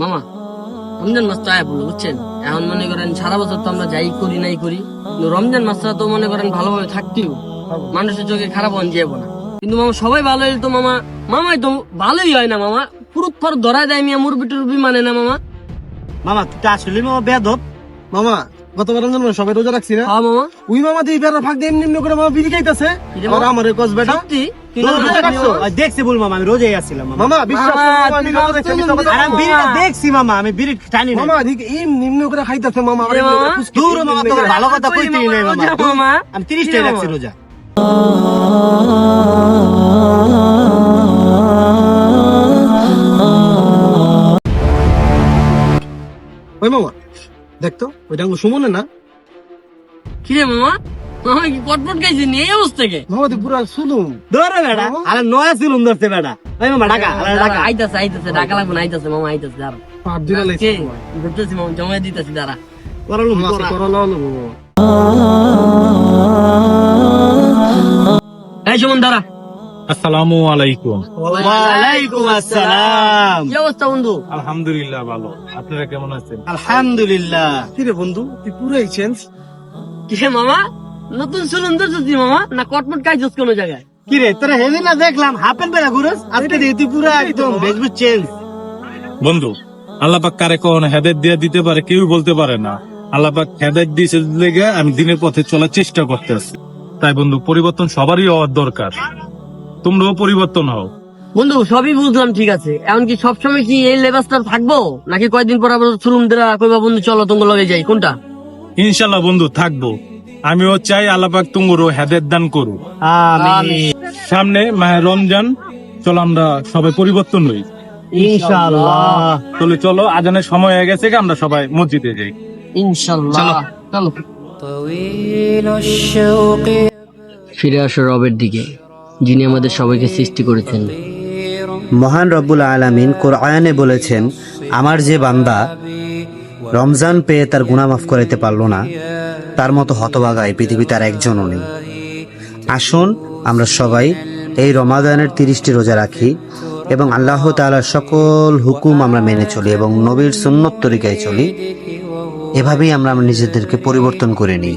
মামা, রমজান মাস তো আয় পড়ল বুঝছেন? এখন মনে করেন সারা বছর তো আমরা যাই করি নাই করি, কিন্তু রমজান মাসটা তো মনে করেন ভালোভাবে থাকতেও মানুষের চোখে খারাপ হন যাব না। কিন্তু মামা, সবাই ভালো হইলে তো মামা, মামাই তো ভালোই হয় না মামা। পুরুত ফর ধরায় দেয় মিয়া মুরবি টুরবি মানে না মামা। মামা, তুই আসলে মামা বেদব মামা গতবার রমজান মাস সবাই রোজা রাখছি না। হ্যাঁ মামা। ওই মামা দিয়ে বেড়া ফাঁক দিয়ে এমনি এমনি করে মামা বিড়ি খাইতেছে। আর আমার কস বেটা। সত্যি? দেখছি বল মামা আমি রোজাই আসছিলাম মামা। মামা বিশ্বাস আমি তুমি দেখছি, মামা, আমি মামা। মামা আমি বিড়ি টানি না মামা ঠিক এমনি এমনি করে খাইতেছে মামা দূর মামা এমনি ভালো কথা তুই নাই মামা। আমি তিরিশটাই কি রাখছি রোজা। ওই মামা দেখতো ওইটা আমার সুমনে না? কিরে মামা? মামা কি পটপট খাইছি নি? এই অবস্থা থেকে মামা তুই পুরা সুলুম। ধরে বেড়া আরে নয়া ছিলুম ধরছে বেড়া ওই মামা ঢাকা আরে ঢাকা। আইতাছে আইতাছে টাকা লাগবে না আইতাছে মামা আইতাছে দাঁড়া। পাপ দিলা লাইছে কে ধরতেছি মামা জমা দিতেছি দাঁড়া। করলুম মামা করা। করো মামা। এই সুমন দাঁড়া। আসসালামু আলাইকুম। ওয়ালাইকুম আসসালাম। কি অবস্থা বন্ধু? আলহামদুলিল্লাহ ভালো। আপনারা কেমন আছেন? আলহামদুলিল্লাহ। কি রে বন্ধু? তুই পুরাই চেঞ্জ কিরে মামা? নতুন ধরতেছি মামা না কটমট কোনো জায়গায়? কি রে তোরা হেদিন না দেখলাম? হাফেন বেড়া ঘুরস? আজকে তুই পুরা একদম বেজবুজ চেঞ্জ বন্ধু আল্লাপাক কারে কখনো হেদায়ত দিয়ে দিতে পারে কেউ বলতে পারে না। আল্লাপাক হেদায়ত দিয়েছে লেগে আমি দিনের পথে চলার চেষ্টা করতে করতেছি। তাই বন্ধু পরিবর্তন সবারই হওয়ার দরকার। তোমরাও পরিবর্তন হও। বন্ধু সবই বুঝলাম ঠিক আছে। এমনকি সবসময় কি এই লেবাসটা থাকব? নাকি কয়েকদিন পর আবার সুলুম দেরা কইবা বন্ধু চলো তোমার লগে যাই কোনটা? ইনশাল্লাহ বন্ধু থাকব। আমিও চাই আলাপাক তুমরও হেদায়ত দান আমিন। সামনে মাহে রমজান চলো আমরা সবাই পরিবর্তন হই। ইনশাআল্লাহ চলে চলো আজানের সময় হয়ে গেছে আমরা সবাই মসজিদে যাই। ইনশাল্লাহ। চলো। ফিরে আসো রবের দিকে। যিনি আমাদের সবাইকে সৃষ্টি করেছেন। মহান রব্বুল আলামিন কোরআনে বলেছেন, আমার যে বান্দা রমজান পেয়ে তার গুনাহ মাফ করাইতে পারল না, তার মতো হতভাগা এই পৃথিবীতে আর একজনও নেই। আসুন, আমরা সবাই এই রমাদানের তিরিশটি রোজা রাখি এবং আল্লাহ তাআলার সকল হুকুম আমরা মেনে চলি এবং নবীর সুন্নত তরিকায় চলি। এভাবেই আমরা নিজেদেরকে পরিবর্তন করে নিই।